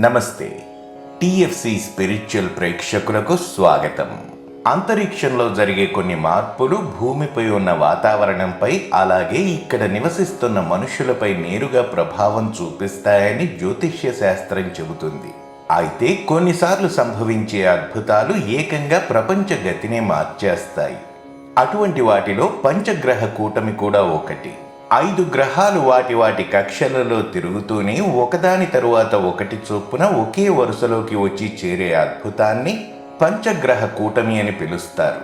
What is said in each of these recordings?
నమస్తే. TFC spiritual ప్రేక్షకులకు స్వాగతం. అంతరిక్షంలో జరిగే కొన్ని మార్పులు భూమిపై ఉన్న వాతావరణంపై అలాగే ఇక్కడ నివసిస్తున్న మనుషులపై నేరుగా ప్రభావం చూపిస్తాయని జ్యోతిష్య శాస్త్రం చెబుతుంది. అయితే కొన్నిసార్లు సంభవించే అద్భుతాలు ఏకంగా ప్రపంచ గతినే మార్చేస్తాయి. అటువంటి వాటిలో పంచగ్రహ కూటమి కూడా ఒకటి. ఐదు గ్రహాలు వాటి వాటి కక్షలలో తిరుగుతూనే ఒకదాని తరువాత ఒకటి చొప్పున ఒకే వరుసలోకి వచ్చి చేరే అద్భుతాన్ని పంచగ్రహ కూటమి అని పిలుస్తారు.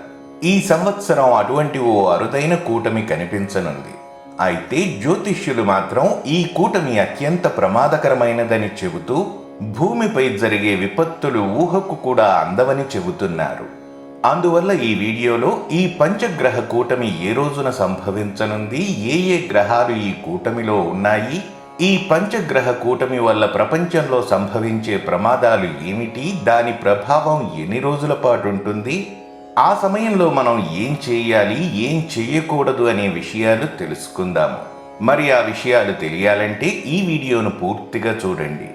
ఈ సంవత్సరం అటువంటి ఓ అరుదైన కూటమి కనిపించనుంది. అయితే జ్యోతిష్యులు మాత్రం ఈ కూటమి అత్యంత ప్రమాదకరమైనదని చెబుతూ భూమిపై జరిగే విపత్తులు ఊహకు కూడా అందవని చెబుతున్నారు. అందువల్ల ఈ వీడియోలో ఈ పంచగ్రహ కూటమి ఏ రోజున సంభవించనుంది? ఏ ఏ గ్రహాలు ఈ కూటమిలో ఉన్నాయి? ఈ పంచగ్రహ కూటమి వల్ల ప్రపంచంలో సంభవించే ప్రమాదాలు ఏమిటి? దాని ప్రభావం ఎన్ని రోజుల పాటు ఉంటుంది? ఆ సమయంలో మనం ఏం చేయాలి? ఏం చేయకూడదు అనే విషయాలు తెలుసుకుందాము మరి ఆ విషయాలు తెలియాలంటే ఈ వీడియోను పూర్తిగా చూడండి.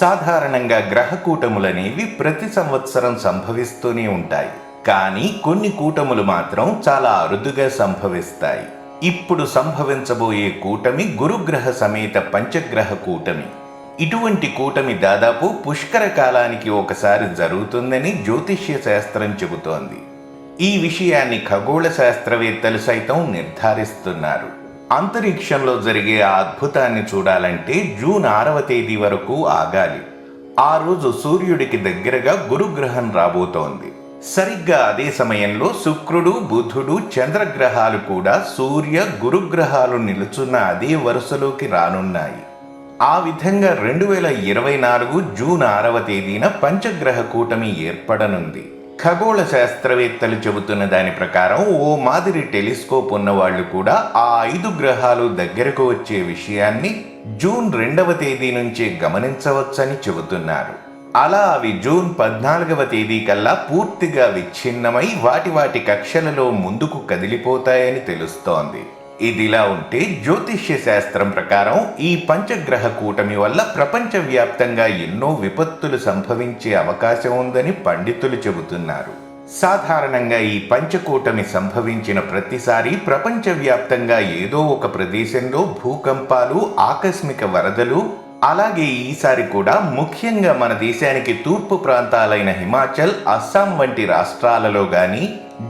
సాధారణంగా గ్రహ కూటములనేవి ప్రతి సంవత్సరం సంభవిస్తూనే ఉంటాయి. కానీ కొన్ని కూటములు మాత్రం చాలా అరుదుగా సంభవిస్తాయి. ఇప్పుడు సంభవించబోయే కూటమి గురుగ్రహ సమేత పంచగ్రహ కూటమి. ఇటువంటి కూటమి దాదాపు పుష్కర కాలానికి ఒకసారి జరుగుతుందని జ్యోతిష్య శాస్త్రం చెబుతోంది. ఈ విషయాన్ని ఖగోళ శాస్త్రవేత్తలు సైతం నిర్ధారిస్తున్నారు. అంతరిక్షంలో జరిగే ఆ అద్భుతాన్ని చూడాలంటే జూన్ ఆరవ తేదీ వరకు ఆగాలి. ఆ రోజు సూర్యుడికి దగ్గరగా గురుగ్రహం రాబోతోంది. సరిగ్గా అదే సమయంలో శుక్రుడు బుధుడు చంద్రగ్రహాలు కూడా సూర్య గురుగ్రహాలు నిలుచున్న అదే వరుసలోకి రానున్నాయి. ఆ విధంగా రెండు వేల ఇరవై నాలుగు జూన్ ఆరవ తేదీన పంచగ్రహ కూటమి ఏర్పడనుంది. ఖగోళ శాస్త్రవేత్తలు చెబుతున్న దాని ప్రకారం ఓ మాదిరి టెలిస్కోప్ ఉన్నవాళ్ళు కూడా ఆ ఐదు గ్రహాలు దగ్గరకు వచ్చే విషయాన్ని జూన్ రెండవ తేదీ నుంచే గమనించవచ్చని చెబుతున్నారు. అలా అవి జూన్ పద్నాలుగవ తేదీ కల్లా పూర్తిగా విచ్ఛిన్నమై వాటి వాటి కక్షలలో ముందుకు కదిలిపోతాయని తెలుస్తోంది. ఇదిలా ఉంటే జ్యోతిష్య శాస్త్రం ప్రకారం ఈ పంచగ్రహ కూటమి వల్ల ప్రపంచవ్యాప్తంగా ఎన్నో విపత్తులు సంభవించే అవకాశం ఉందని పండితులు చెబుతున్నారు. సాధారణంగా ఈ పంచకూటమి సంభవించిన ప్రతిసారి ప్రపంచవ్యాప్తంగా ఏదో ఒక ప్రదేశంలో భూకంపాలు ఆకస్మిక వరదలు అలాగే ఈసారి కూడా ముఖ్యంగా మన దేశానికి తూర్పు ప్రాంతాలైన హిమాచల్ అస్సాం వంటి రాష్ట్రాలలో కానీ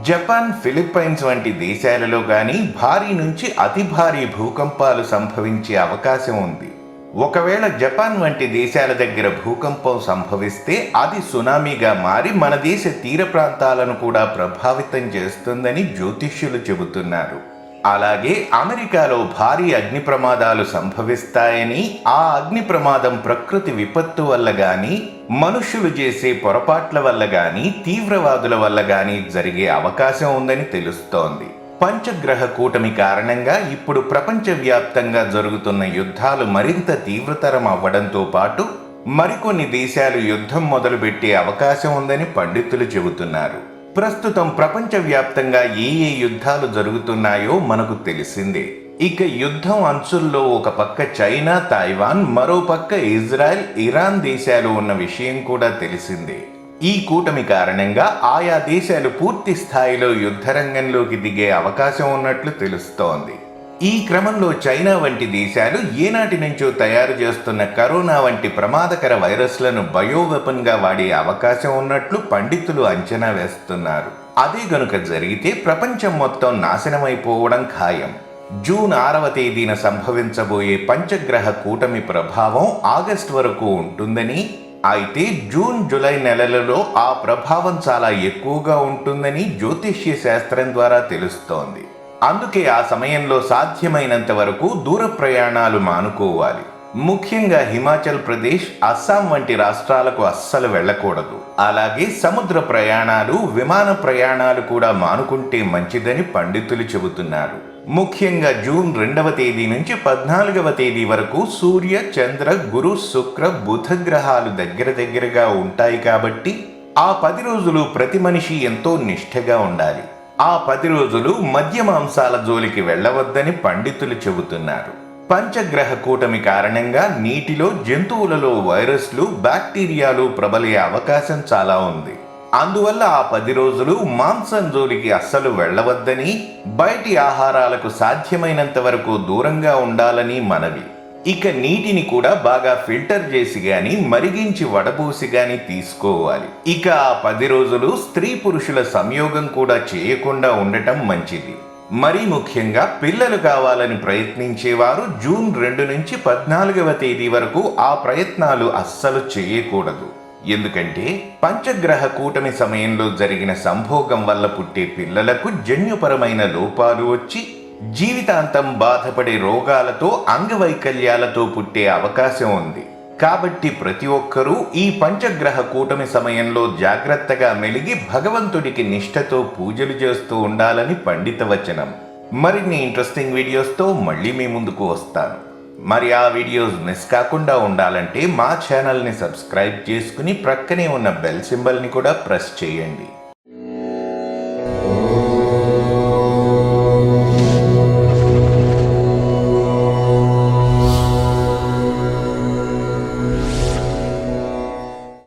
జపాన్ ఫిలిప్పైన్స్ వంటి దేశాలలో కానీ భారీ నుంచి అతి భారీ భూకంపాలు సంభవించే అవకాశం ఉంది. ఒకవేళ జపాన్ వంటి దేశాల దగ్గర భూకంపం సంభవిస్తే అది సునామీగా మారి మన దేశ తీర ప్రాంతాలను కూడా ప్రభావితం చేస్తుందని జ్యోతిష్యులు చెబుతున్నారు. అలాగే అమెరికాలో భారీ అగ్ని ప్రమాదాలు సంభవిస్తాయని ఆ అగ్ని ప్రమాదం ప్రకృతి విపత్తు వల్ల గాని మనుష్యులు చేసే పొరపాట్ల వల్ల గాని తీవ్రవాదుల వల్ల గాని జరిగే అవకాశం ఉందని తెలుస్తోంది. పంచగ్రహ కూటమి కారణంగా ఇప్పుడు ప్రపంచవ్యాప్తంగా జరుగుతున్న యుద్ధాలు మరింత తీవ్రతరం అవ్వడంతో పాటు మరికొన్ని దేశాలు యుద్ధం మొదలుపెట్టే అవకాశం ఉందని పండితులు చెబుతున్నారు. ప్రస్తుతం ప్రపంచవ్యాప్తంగా ఏ ఏ యుద్ధాలు జరుగుతున్నాయో మనకు తెలిసిందే. ఇక యుద్ధం అంచుల్లో ఒక పక్క చైనా తైవాన్ మరో పక్క ఇజ్రాయెల్ ఇరాన్ దేశాలు ఉన్న విషయం కూడా తెలిసిందే. ఈ కూటమి కారణంగా ఆయా దేశాలు పూర్తి స్థాయిలో యుద్ధరంగంలోకి దిగే అవకాశం ఉన్నట్లు తెలుస్తోంది. ఈ క్రమంలో చైనా వంటి దేశాలు ఏనాటి నుంచో తయారు చేస్తున్న కరోనా వంటి ప్రమాదకర వైరస్లను బయోవెపన్గా వాడే అవకాశం ఉన్నట్లు పండితులు అంచనా వేస్తున్నారు. అదే గనుక జరిగితే ప్రపంచం మొత్తం నాశనమైపోవడం ఖాయం. జూన్ ఆరవ తేదీన సంభవించబోయే పంచగ్రహ కూటమి ప్రభావం ఆగస్టు వరకు ఉంటుందని అయితే జూన్ జూలై నెలలలో ఆ ప్రభావం చాలా ఎక్కువగా ఉంటుందని జ్యోతిష్య శాస్త్రం ద్వారా తెలుస్తోంది. అందుకే ఆ సమయంలో సాధ్యమైనంత వరకు దూర ప్రయాణాలు మానుకోవాలి. ముఖ్యంగా హిమాచల్ ప్రదేశ్ అస్సాం వంటి రాష్ట్రాలకు అస్సలు వెళ్ళకూడదు. అలాగే సముద్ర ప్రయాణాలు విమాన ప్రయాణాలు కూడా మానుకుంటే మంచిదని పండితులు చెబుతున్నారు. ముఖ్యంగా జూన్ రెండవ తేదీ నుంచి పద్నాలుగవ తేదీ వరకు సూర్య చంద్ర గురు శుక్ర బుధ గ్రహాలు దగ్గర దగ్గరగా ఉంటాయి కాబట్టి ఆ పది రోజులు ప్రతి మనిషి ఎంతో నిష్ఠగా ఉండాలి. ఆ పది రోజులు మద్య మాంసాల జోలికి వెళ్ళవద్దని పండితులు చెబుతున్నారు. పంచగ్రహ కూటమి కారణంగా నీటిలో జంతువులలో వైరస్లు బ్యాక్టీరియాలు ప్రబలే అవకాశం చాలా ఉంది. అందువల్ల ఆ పది రోజులు మాంసం జోలికి అస్సలు వెళ్ళవద్దని బయటి ఆహారాలకు సాధ్యమైనంత వరకు దూరంగా ఉండాలని మనవి. ఇక నీటిని కూడా బాగా ఫిల్టర్ చేసి గాని మరిగించి వడబోసి గాని తీసుకోవాలి. ఇక ఆ పది రోజులు స్త్రీ పురుషుల సంయోగం కూడా చేయకుండా ఉండటం మంచిది. మరీ ముఖ్యంగా పిల్లలు కావాలని ప్రయత్నించేవారు జూన్ రెండు నుంచి పద్నాలుగవ తేదీ వరకు ఆ ప్రయత్నాలు అస్సలు చేయకూడదు. ఎందుకంటే పంచగ్రహ కూటమి సమయంలో జరిగిన సంభోగం వల్ల పుట్టే పిల్లలకు జన్యుపరమైన లోపాలు వచ్చి జీవితాంతం బాధపడే రోగాలతో అంగవైకల్యాలతో పుట్టే అవకాశం ఉంది. కాబట్టి ప్రతి ఒక్కరూ ఈ పంచగ్రహ కూటమి సమయంలో జాగ్రత్తగా మెలిగి భగవంతుడికి నిష్ఠతో పూజలు చేస్తూ ఉండాలని పండిత వచనం. మరిన్ని ఇంట్రెస్టింగ్ వీడియోస్తో మళ్ళీ మీ ముందుకు వస్తాను. మరి ఆ వీడియోస్ మిస్ కాకుండా ఉండాలంటే మా ఛానల్ని సబ్స్క్రైబ్ చేసుకుని ప్రక్కనే ఉన్న బెల్ సింబల్ని కూడా ప్రెస్ చేయండి.